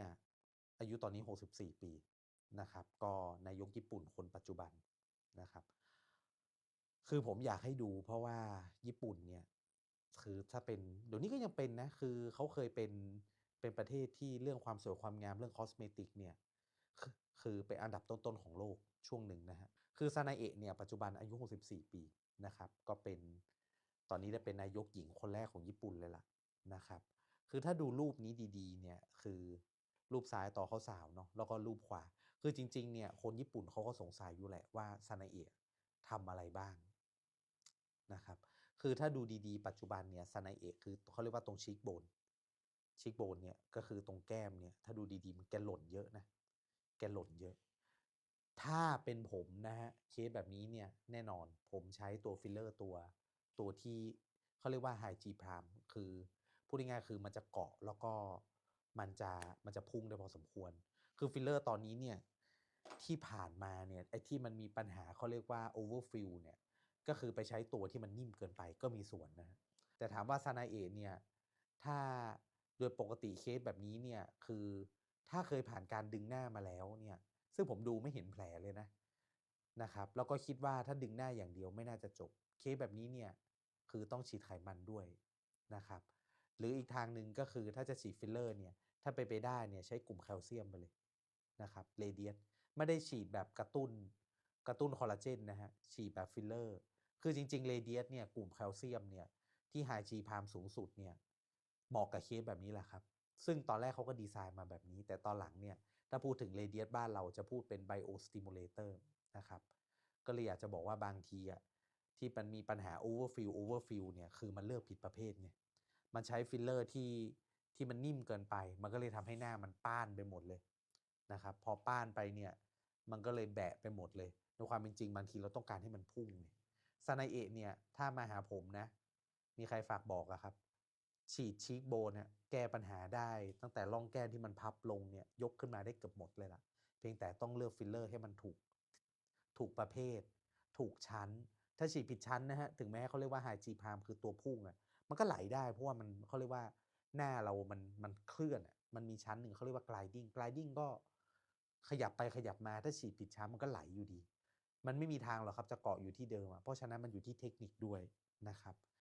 เนี่ยอายุตอนนี้ 64 ปีนะครับ ก็นายกญี่ปุ่นคนปัจจุบันนะครับ คือผมอยากให้ดูเพราะว่าญี่ปุ่นเนี่ยคือถ้าเป็นเดี๋ยวนี้ก็ยังเป็นนะ คือเขาเคยเป็นเป็นประเทศที่เรื่องความสวยความงามเรื่องคอสเมติกเนี่ยคือเป็นอันดับต้นๆของโลกช่วงหนึ่งนะฮะ คือซานาเอะเนี่ยปัจจุบันอายุ 64 ปีนะครับ ก็เป็นตอนนี้ได้เป็นนายกหญิงคนแรกของญี่ปุ่นเลยล่ะนะครับ คือถ้าดูรูปนี้ดีๆ เนี่ยคือ รูปซ้ายต่อเขาสาวเนาะแล้วก็รูปขวา คือจริง ๆ เนี่ย คนญี่ปุ่นเขาก็สงสัยอยู่แหละว่าซานาเอะทำอะไรบ้างนะครับ คือถ้าดูดีๆ ปัจจุบันเนี่ยซานาเอะคือเขาเรียกว่าตรงชีกโบนชีกโบนเนี่ยก็คือตรงแก้มเนี่ย ถ้าดูดีๆ มันแกหล่นเยอะนะ แกหล่นเยอะ ถ้าเป็นผมนะฮะเคสแบบนี้เนี่ยแน่นอนผมใช้ตัวฟิลเลอร์ตัวตัวที่เขาเรียกว่าไฮจีพรามคือพูดง่ายๆคือมันจะเกาะแล้วก็ มันจะมันจะพุ่งได้พอสมควร คือฟิลเลอร์ตอนนี้เนี่ยที่ผ่านมาเนี่ยไอ้ที่มันมีปัญหาเขาเรียกว่าโอเวอร์ฟิลเนี่ยก็คือไปใช้ตัวที่มันนิ่มเกินไปก็มีส่วนนะ แต่ถามว่าซานาเอะเนี่ยถ้าโดยปกติเคสแบบนี้เนี่ยคือถ้าเคยผ่านการดึงหน้ามาแล้วเนี่ยซึ่งผมดูไม่เห็นแผลเลยนะนะครับแล้วก็คิดว่าถ้าดึงหน้าอย่างเดียวไม่น่าจะจบเคสแบบนี้เนี่ยคือต้องฉีดไขมันด้วยนะครับหรืออีกทางหนึ่งก็คือถ้าจะฉีดฟิลเลอร์เนี่ย ถ้าไปไปได้เนี่ยใช้กลุ่มแคลเซียมไปเลยนะครับเรเดียสไม่ได้ฉีดแบบกระตุ้นกระตุ้นคอลลาเจนนะฮะฉีดแบบฟิลเลอร์ คือจริงๆเรเดียสเนี่ยกลุ่มแคลเซียมเนี่ยที่ไฮจีพามสูงสุดเนี่ยเหมาะกับเคสแบบนี้แหละครับ ซึ่งตอนแรกเขาก็ดีไซน์มาแบบนี้ แต่ตอนหลังเนี่ยถ้าพูดถึงเรเดียสบ้านเราจะพูดเป็นไบโอสติมูลเลเตอร์นะครับก็เลยอยากจะบอกว่าบางทีอะที่มันมีปัญหาโอเวอร์ฟิลโอเวอร์ฟิลเนี่ยคือมันเลือกผิดประเภทไงมันใช้ฟิลเลอร์ที่ ที่มันนิ่มเกินไป มันก็เลยทำให้หน้ามันป้านไปหมดเลยนะครับ พอป้านไปเนี่ย มันก็เลยแบะไปหมดเลย ในความเป็นจริงบางทีเราต้องการให้มันพุ่งเนี่ยซานเอะเนี่ย ถ้ามาหาผมนะ มีใครฝากบอกอะครับ ฉีดชีกโบเนี่ยแก้ปัญหาได้ ตั้งแต่ร่องแก้มที่มันพับลงเนี่ย ยกขึ้นมาได้เกือบหมดเลยละเพียงแต่ต้องเลือกฟิลเลอร์ให้มันถูก ถูกประเภท ถูกชั้น ถ้าฉีดผิดชั้นนะฮะ ถึงแม้เขาเรียกว่าไฮจีพามคือตัวพุ่งอะมันก็ไหลได้เพราะว่ามันเขาเรียกว่า หน้าเรามันมันเคลื่อนอะมันมีชั้นหนึ่งเขาเรียกว่า gliding gliding ก็ขยับไปขยับมาถ้าฉีดผิดชั้นมันก็ไหลอยู่ดี มันไม่มีทางหรอกครับจะเกาะอยู่ที่เดิมอะเพราะฉะนั้นมันอยู่ที่เทคนิคด้วยนะครับ